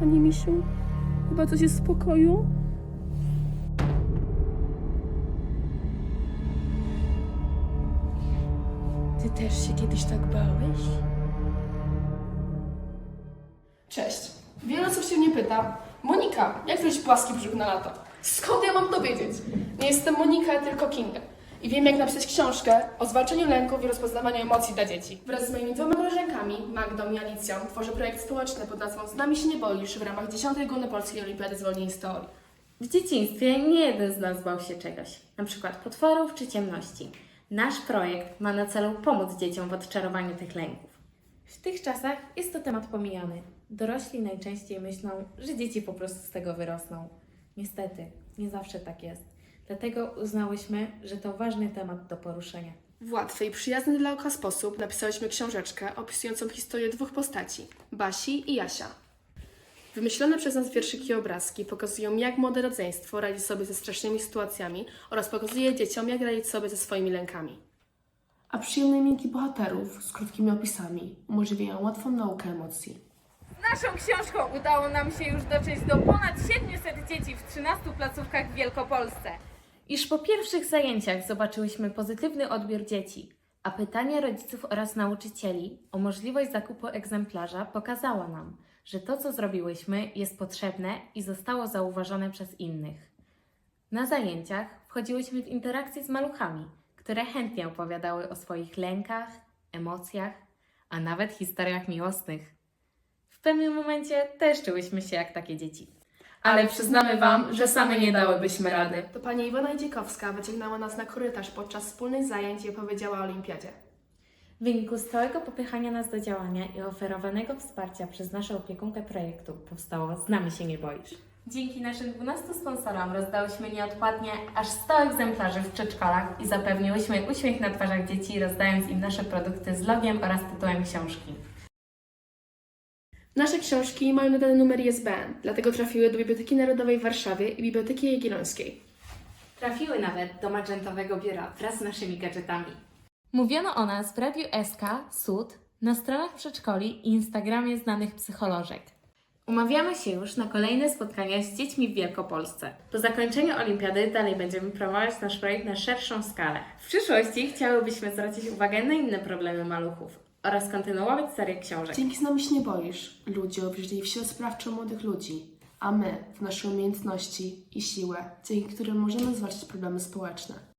Pani Misiu, chyba coś jest w pokoju? Ty też się kiedyś tak bałeś? Cześć. Wiele osób się mnie pyta, Monika, jak zrobić płaski brzuch na lato? Skąd ja mam to wiedzieć? Nie jestem Monika, tylko Kinga. I wiem, jak napisać książkę o zwalczaniu lęków i rozpoznawaniu emocji dla dzieci. Wraz z moimi dwoma koleżankami, Magdą i Alicją, tworzę projekt społeczny pod nazwą Z nami się nie boisz w ramach 10. Ogólnopolskiej Olimpiady Zwolnień z Teorii. W dzieciństwie nie jeden z nas bał się czegoś, na przykład potworów czy ciemności. Nasz projekt ma na celu pomóc dzieciom w odczarowaniu tych lęków. W tych czasach jest to temat pomijany. Dorośli najczęściej myślą, że dzieci po prostu z tego wyrosną. Niestety, nie zawsze tak jest. Dlatego uznałyśmy, że to ważny temat do poruszenia. W łatwy i przyjazny dla oka sposób napisałyśmy książeczkę opisującą historię dwóch postaci, Basi i Jasia. Wymyślone przez nas wierszyki i obrazki pokazują, jak młode rodzeństwo radzi sobie ze strasznymi sytuacjami oraz pokazuje dzieciom, jak radzić sobie ze swoimi lękami. A przyjemne minki bohaterów z krótkimi opisami umożliwiają łatwą naukę emocji. Naszą książką udało nam się już dotrzeć do ponad 700 dzieci w 13 placówkach w Wielkopolsce. Iż po pierwszych zajęciach zobaczyłyśmy pozytywny odbiór dzieci, a pytania rodziców oraz nauczycieli o możliwość zakupu egzemplarza pokazała nam, że to, co zrobiłyśmy, jest potrzebne i zostało zauważone przez innych. Na zajęciach wchodziłyśmy w interakcje z maluchami, które chętnie opowiadały o swoich lękach, emocjach, a nawet historiach miłosnych. W pewnym momencie też czułyśmy się jak takie dzieci. Ale przyznamy Wam, że same nie dałybyśmy rady. To pani Iwona Idziekowska wyciągnęła nas na korytarz podczas wspólnych zajęć i opowiedziała o olimpiadzie. W wyniku stałego popychania nas do działania i oferowanego wsparcia przez naszą opiekunkę projektu powstało Z nami się nie boisz. Dzięki naszym 12 sponsorom rozdałyśmy nieodpłatnie aż 100 egzemplarzy w przedszkolach i zapewniłyśmy uśmiech na twarzach dzieci, rozdając im nasze produkty z logiem oraz tytułem książki. Nasze książki mają nadany numer ISBN, dlatego trafiły do Biblioteki Narodowej w Warszawie i Biblioteki Jagiellońskiej. Trafiły nawet do magentowego biura wraz z naszymi gadżetami. Mówiono o nas w Radiu SK, Sud, na stronach przedszkoli i Instagramie znanych psycholożek. Umawiamy się już na kolejne spotkania z dziećmi w Wielkopolsce. Po zakończeniu olimpiady dalej będziemy promować nasz projekt na szerszą skalę. W przyszłości chciałybyśmy zwrócić uwagę na inne problemy maluchów oraz kontynuować serię książek. Dzięki z nami się nie boisz. Ludzie uwierzyli w siłę sprawczą młodych ludzi, a my w nasze umiejętności i siłę, dzięki którym możemy zwalczać problemy społeczne.